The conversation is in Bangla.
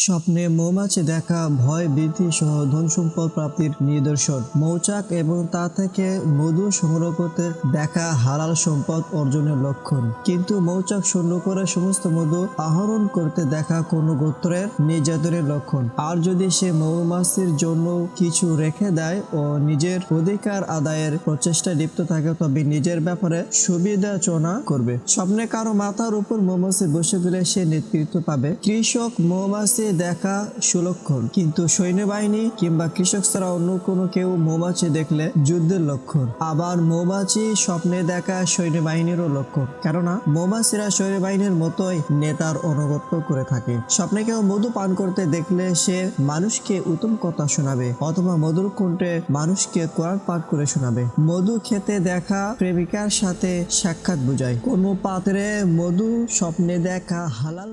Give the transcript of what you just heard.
স্বপ্নে মৌমাছি দেখা, ভয় বৃদ্ধি সহ ধন সম্পদ প্রাপ্তির নিদর্শন। মৌচাক এবং তা থেকে মধু সংগ্রহ করতে দেখা হালাল সম্পদ অর্জনের লক্ষণ। কিন্তু মৌচাক শূন্য করে সমস্ত মধু আহরণ করতে দেখা কোনো গোত্রের নির্যাতনের লক্ষণ। আর যদি সে মৌমাছির জন্য কিছু রেখে দেয় ও নিজের অধিকার আদায়ের প্রচেষ্টায় লিপ্ত থাকে, তবে নিজের ব্যাপারে সুবিধাচনা করবে। স্বপ্নে কারও মাথার উপর মৌমাছি বসে গেলে সে নেতৃত্ব পাবে। কৃষক মৌমাছি দেখা সুলক্ষণ। কিন্তু সৈন্যবাহিনী কিংবা কৃষক ছাড়া অন্য কোনো কেউ মৌমাছি দেখলে যুদ্ধের লক্ষণ। আবার মৌমাছি স্বপ্নে দেখা সৈন্যবাহিনীরও লক্ষণ। কেননা, মৌমাছিরা সৈন্যবাহিনীর মতোই নেতার অনুগত্য করে থাকে। স্বপ্নে কেউ মধু পান করতে দেখলে সে মানুষকে উত্তম কথা শোনাবে, অথবা মধুর কণ্ঠে মানুষকে কোরআন পাঠ করে শোনাবে। মধু খেতে দেখা প্রেমিকার সাথে সাক্ষাৎ বুঝায়। কোনো পাত্রে মধু স্বপ্নে দেখা হালাল